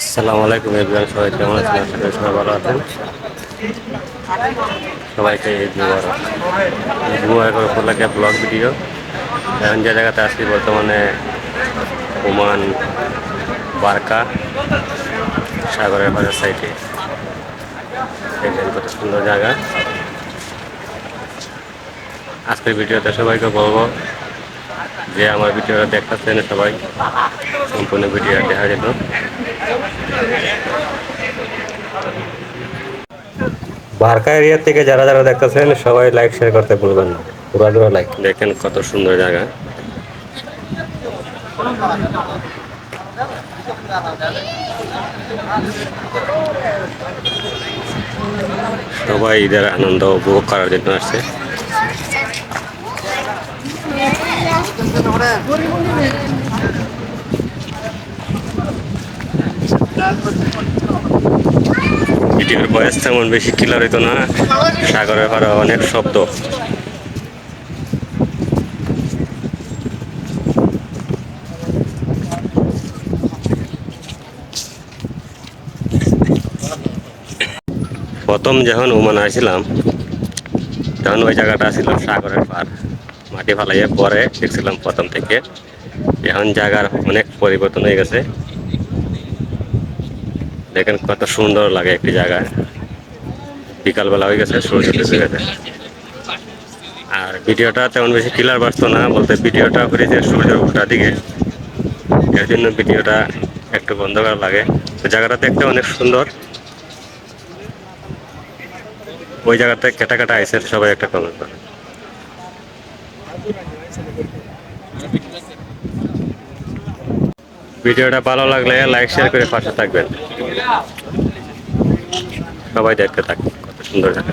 আসসালামু আলাইকুম এভরিওয়ান, সবাই কেমন আছেন? আশা করি সবাই ভালো আছেন। সবাইকে ঈদ উপলক্ষে ব্লগ ভিডিও। এখন যে জায়গাতে আছি বর্তমানে ওমান, বারকা, সাগরের পাশের সাইডে কত সুন্দর জায়গা। আজকের ভিডিওতে সবাইকে বলব যে আমার ভিডিওটা দেখতেছেন সবাই। সম্পূর্ণ ভিডিওটা দেখা যেত বারকা এরিয়া থেকে যারা যারা দেখতেছেন, সবাই লাইক শেয়ার করতে ভুলবেন না। পুরা পুরা লাইক দেখেন কত সুন্দর জায়গা। সবাই ঈদের আনন্দ উপভোগ করার জন্য আসছে। ভিডিওর বয়স তেমন বেশি ক্লিয়ার হইতো না। সাগরের পাড়ে অনেক শব্দ। প্রথম যখন ওমান আসছিলাম, তখন ওই জায়গাটা ছিল সাগরের পার মাটি ফালাইয়ে পরে দেখছিলাম প্রথম থেকে। এখন জায়গার অনেক পরিবর্তন হয়ে গেছে। দেখেন কত সুন্দর লাগে একটি জায়গায় বিকালবেলা হয়ে গেছে, সূর্য ডুবে গেছে আর ভিডিওটা তেমন বেশি ক্লিয়ার বাড়তো না, বলতে ভিডিওটা করেছে সূর্য ওঠার দিকে। এর জন্য ভিডিওটা একটু বন্ধ করা লাগে জায়গাটা দেখতে অনেক সুন্দর। ওই জায়গাতে কেটা কেটা আইসে সবাই একটা কমেন্ট করে। ভিডিওটা ভালো লাগলে লাইক শেয়ার করে পাশে থাকবেন। সবাই দেখতে থাকবে কত সুন্দর জায়গা।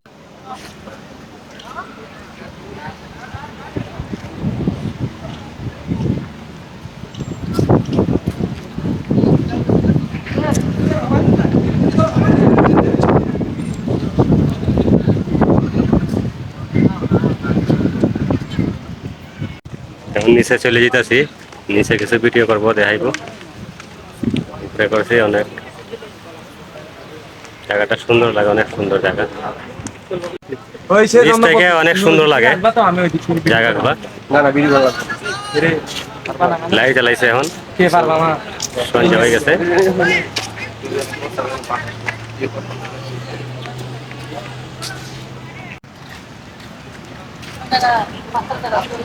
নিচে চলে যেতেছি। নিচে কিছু ভিডিও করব দেখাইবো। উপরে করছি অনেক। জায়গাটা সুন্দর লাগে অনেক সুন্দর জায়গা। নিচ থেকে অনেক সুন্দর লাগে। জায়গাগুলো। লাইট জ্বালাইছে এখন। সন্ধ্যা হয়ে গেছে।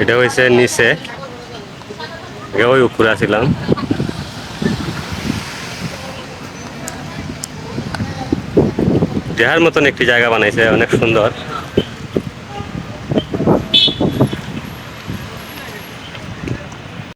এটা হয়েছে নিচে। ওই উপরে আসিলাম দেহার মতন একটি জায়গা বানাইছে অনেক সুন্দর।